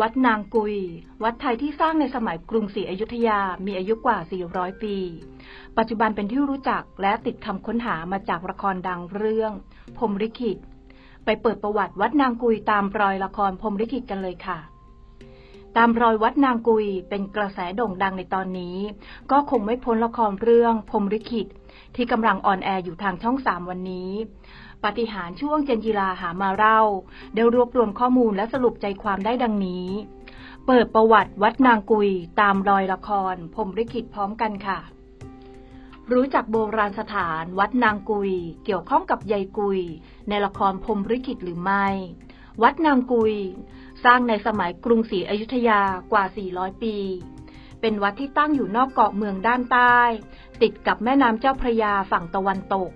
วัดนางกุย วัดไทยที่สร้างในสมัยกรุงศรีอยุธยา มีอายุกว่า 400 ปี ปัจจุบันเป็นที่รู้จักและติดคำค้นหามาจากละครดังเรื่อง พรมลิขิต ไปเปิดประวัติวัดนางกุยตามรอยละครพรมลิขิตกันเลยค่ะ ตามรอยวัดนางกุยเป็นกระแสโด่งดังในตอนนี้ ก็คงไม่พ้นละครเรื่องพรมลิขิต ที่กำลังออนแอร์อยู่ทางช่องสามวันนี้ปาฏิหาริ์ช่วงเจนจีลาหามาเล่าได้รวบรวมข้อมูลและสรุปใจความได้ดังนี้ เปิดประวัติวัดนางกุยตามรอยละครพรมลิขิตพร้อมกันค่ะ รู้จักโบราณสถานวัดนางกุย เกี่ยวข้องกับยายกุย ในละครพรมลิขิตหรือไม่ วัดนางกุย สร้างในสมัยกรุงศรีอยุธยากว่า 400 ปี เป็นวัดที่ตั้งอยู่นอกเกาะเมืองด้านใต้ ติดกับแม่น้ำเจ้าพระยาฝั่งตะวันตก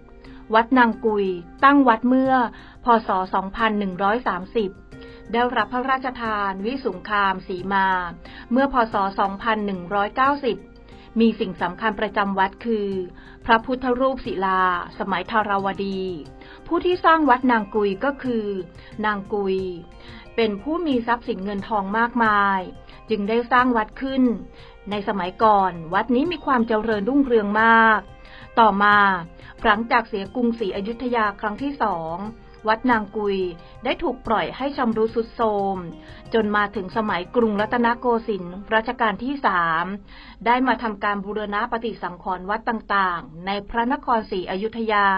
วัดนางกุย ตั้งวัดเมื่อ พศ 2130 ได้รับพระราชทานวิสุงคามสีมา เมื่อพศ 2190 มีสิ่งสำคัญประจำวัดคือ พระพุทธรูปศิลา สมัยธาราวดี ผู้ที่สร้างวัดนางกุยก็คือ นางกุย เป็นผู้มีทรัพย์สินเงินทองมากมาย จึงได้สร้างวัดขึ้น ในสมัยก่อนวัดนี้มีความเจริญรุ่งเรืองมาก ต่อมาหลังจากเสียกรุงศรีอยุธยาครั้งที่สอง วัดนางกุย ได้ถูกปล่อยให้ชำรุดทรุดโทรมจนมาถึงสมัยกรุงรัตนโกสินทร์รัชกาลที่สามได้มาทำการบูรณะปฏิสังขรณ์วัดต่างๆ ในพระนครศรีอยุธยา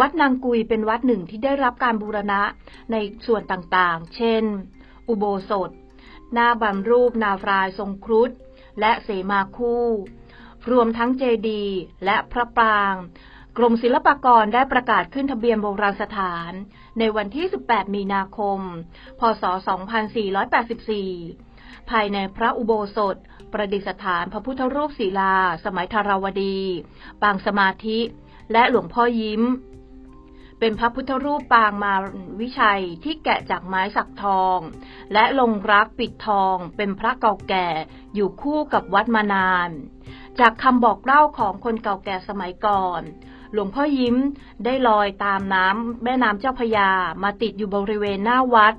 วัดนางกุยเป็นวัดหนึ่งที่ได้รับการบูรณะในส่วนต่างๆ เช่น อุโบสถ หน้าบัมรูปนาฟรายทรงครุฑ และเสมาคู่ รวมทั้งเจดี และพระปราง กรมศิลปากรได้ประกาศขึ้นทะเบียนโบราณสถาน ในวันที่ 18 มีนาคม พศ 2484 ภายในพระอุโบสถ ประดิษฐานพระพุทธรูปศิลา สมัยธาราวดี ปางสมาธิ และหลวงพ่อยิ้ม เป็นพระพุทธรูปปางมาวิชัยที่แกะจากไม้สักทอง และลงรักปิดทอง เป็นพระเก่าแก่อยู่คู่กับวัดมานาน จากคำบอกเล่าของคนเก่าแก่สมัยก่อน หลวงพ่อยิ้มได้ลอยตามน้ำแม่น้ำเจ้าพยามาติดอยู่บริเวณหน้าวัด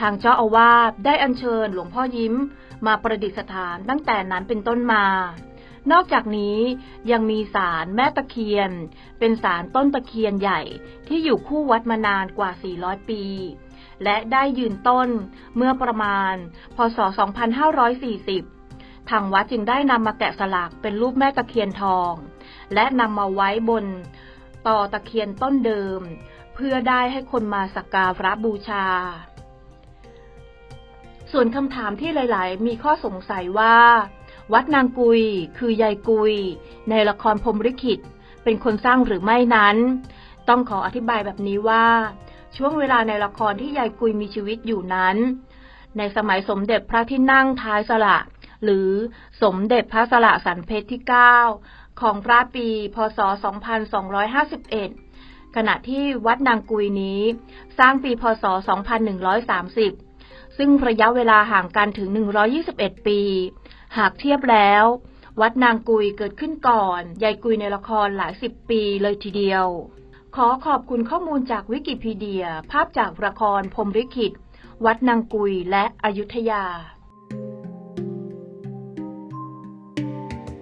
ทางเจ้าอาวาสได้อัญเชิญหลวงพ่อยิ้ม มาประดิษฐานตั้งแต่นั้นเป็นต้นมา นอกจากนี้ยังมีศาลแม่ตะเคียน เป็นศาลต้นตะเคียนใหญ่ที่อยู่คู่วัดมานานกว่า 400 ปี และได้ยืนต้นเมื่อประมาณ พศ 2540 ทางวัดจึงได้นำมาแกะสลักเป็นรูปแม่ตะเคียนทอง และนำมาไว้บนต่อตะเคียนต้นเดิม เพื่อได้ให้คนมาสักการะบูชา ส่วนคำถามที่หลาย ๆ มีข้อสงสัยว่า วัดนางกุยคือยายกุย ในละครพรมลิขิต เป็นคนสร้างหรือไม่นั้น ต้องขออธิบายแบบนี้ว่า ช่วงเวลาในละครที่ยายกุยมีชีวิตอยู่นั้น ในสมัยสมเด็จพระที่นั่งท้ายสละหรือสมเด็จพระสละสันเพชรที่ 9 ของพระปี พศ 2251 ขณะที่วัดนางกุยนี้ สร้างปี พศ 2130 ซึ่งระยะเวลาห่างกันถึง 121 ปี หากเทียบแล้ว วัดนางกุยเกิดขึ้นก่อนยายกุยในละครหลายสิบปีเลยทีเดียว ขอขอบคุณข้อมูลจากวิกิพีเดีย ภาพจากละครพรมลิขิต วัดนางกุยและอยุธยา